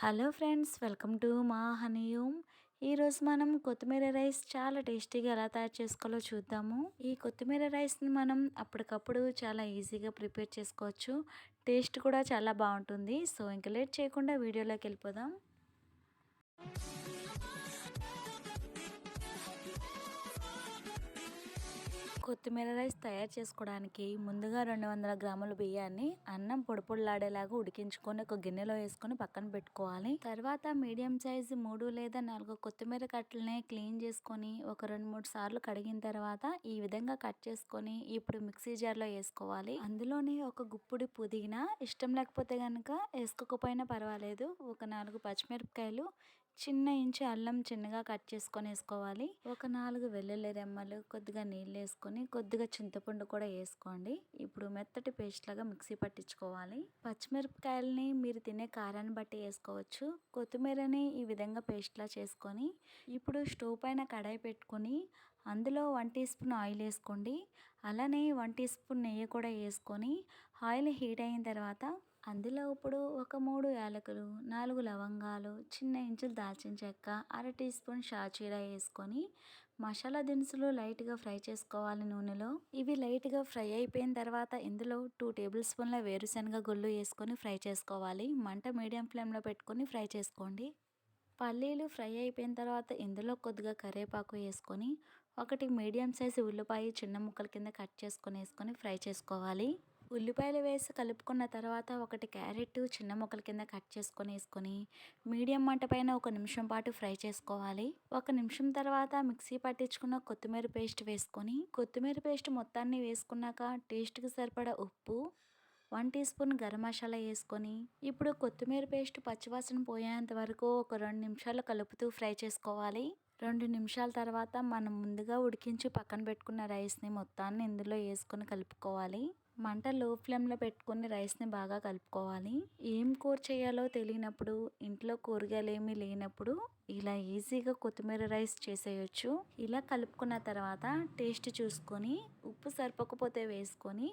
Hello friends welcome to మా హనీయూమ్. ఈరోజు మనం కొత్తిమీర రైస్ చాలా టేస్టీగా ఎలా తయారు చేసుకోవాలో చూద్దాము. ఈ కొత్తిమీర రైస్ని మనం అప్పటికప్పుడు చాలా ఈజీగా ప్రిపేర్ చేసుకోవచ్చు. టేస్ట్ కూడా చాలా బాగుంటుంది. సో ఇంకా లేట్ చేయకుండా వీడియోలోకి వెళ్ళిపోదాం. కొత్తిమీర రైస్ తయారు చేసుకోవడానికి ముందుగా రెండు వందల గ్రాముల బియ్యాన్ని అన్నం పొడిపొడిలాడేలాగా ఉడికించుకొని ఒక గిన్నెలో వేసుకొని పక్కన పెట్టుకోవాలి. తర్వాత మీడియం సైజు మూడు లేదా నాలుగు కొత్తిమీర కట్టలని క్లీన్ చేసుకొని ఒక రెండు మూడు సార్లు కడిగిన తర్వాత ఈ విధంగా కట్ చేసుకొని ఇప్పుడు మిక్సీ జార్లో వేసుకోవాలి. అందులోనే ఒక గుప్పుడి పుదీనా ఇష్టం లేకపోతే కనుక వేసుకోకపోయినా పర్వాలేదు. ఒక నాలుగు పచ్చిమిరపకాయలు చిన్న ఇంచు అల్లం చిన్నగా కట్ చేసుకొని వేసుకోవాలి ఒక నాలుగు వెల్లుల్లి రెమ్మలు కొద్దిగా నీళ్ళు వేసుకొని కొద్దిగా చింతపండు కూడా వేసుకోండి. ఇప్పుడు మెత్తటి పేస్ట్ లాగా మిక్సీ పట్టించుకోవాలి. పచ్చిమిరపకాయలని మీరు తినే కారాన్ని బట్టి వేసుకోవచ్చు. కొత్తిమీరని ఈ విధంగా పేస్ట్లా చేసుకొని ఇప్పుడు స్టవ్ పైన కడాయి పెట్టుకొని అందులో వన్ టీ స్పూన్ ఆయిల్ వేసుకోండి. అలానే వన్ టీ స్పూన్ నెయ్యి కూడా వేసుకొని ఆయిల్ హీట్ అయిన తర్వాత అందులో ఇప్పుడు ఒక మూడు యాలకులు నాలుగు లవంగాలు చిన్న ఇంచులు దాల్చిన చెక్క అర టీ స్పూన్ షాచీరా వేసుకొని మసాలా దినుసులు లైట్గా ఫ్రై చేసుకోవాలి నూనెలో. ఇవి లైట్గా ఫ్రై అయిపోయిన తర్వాత ఇందులో టూ టేబుల్ స్పూన్ల వేరుశనగ గుళ్ళు వేసుకొని ఫ్రై చేసుకోవాలి. మంట మీడియం ఫ్లేమ్లో పెట్టుకొని ఫ్రై చేసుకోండి. పల్లీలు ఫ్రై అయిపోయిన తర్వాత ఇందులో కొద్దిగా కరివేపాకు వేసుకొని ఒకటి మీడియం సైజు ఉల్లిపాయ చిన్న ముక్కల కింద కట్ చేసుకొని వేసుకొని ఫ్రై చేసుకోవాలి. ఉల్లిపాయలు వేసి కలుపుకున్న తర్వాత ఒకటి క్యారెట్ చిన్న ముక్కల కింద కట్ చేసుకొని వేసుకొని మీడియం మంట పైన ఒక నిమిషం పాటు ఫ్రై చేసుకోవాలి. ఒక నిమిషం తర్వాత మిక్సీ పట్టించుకున్న కొత్తిమీర పేస్ట్ వేసుకొని కొత్తిమీర పేస్ట్ మొత్తాన్ని వేసుకున్నాక టేస్ట్కి సరిపడా ఉప్పు one teaspoon garam masala వేసుకొని ఇప్పుడు కొత్తిమీర పేస్ట్ పచ్చివాసన పోయేంత వరకు ఒక రెండు నిమిషాలు కలుపుతూ ఫ్రై చేసుకోవాలి. రెండు నిమిషాల తర్వాత మనం ముందుగా ఉడికించి పక్కన పెట్టుకున్న రైస్ని మొత్తాన్ని ఇందులో వేసుకొని కలుపుకోవాలి. మంట లో ఫ్లేమ్లో పెట్టుకుని రైస్ని బాగా కలుపుకోవాలి. ఏం కూర చేయాలో తెలియనప్పుడు ఇంట్లో కూరగాయలు ఏమీ లేనప్పుడు ఇలా ఈజీగా కొత్తిమీర రైస్ చేసేయచ్చు. ఇలా కలుపుకున్న తర్వాత టేస్ట్ చూసుకొని ఉప్పు సరిపోకపోతే వేసుకొని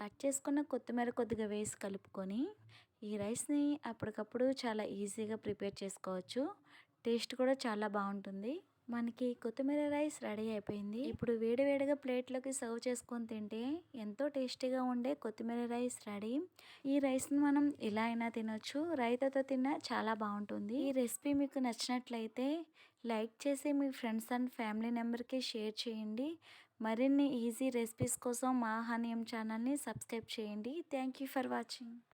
కట్ చేసుకున్న కొత్తిమీర కొద్దిగా వేసి కలుపుకొని ఈ రైస్ని అప్పటికప్పుడు చాలా ఈజీగా ప్రిపేర్ చేసుకోవచ్చు. టేస్ట్ కూడా చాలా బాగుంటుంది. మనకి కొత్తిమీర రైస్ రెడీ అయిపోయింది. ఇప్పుడు వేడివేడిగా ప్లేట్లోకి సర్వ్ చేసుకొని తింటే ఎంతో టేస్టీగా ఉండే కొత్తిమీర రైస్ రెడీ. ఈ రైస్ని మనం ఇలా అయినా తినొచ్చు. రైతాతో తిన్నా చాలా బాగుంటుంది. ఈ రెసిపీ మీకు నచ్చినట్లయితే లైక్ చేసి మీ ఫ్రెండ్స్ అండ్ ఫ్యామిలీ మెంబర్కి షేర్ చేయండి. మరిన్ని ఈజీ రెసిపీస్ కోసం మా హనియం ఛానల్ని సబ్స్క్రైబ్ చేయండి. Thank you for watching.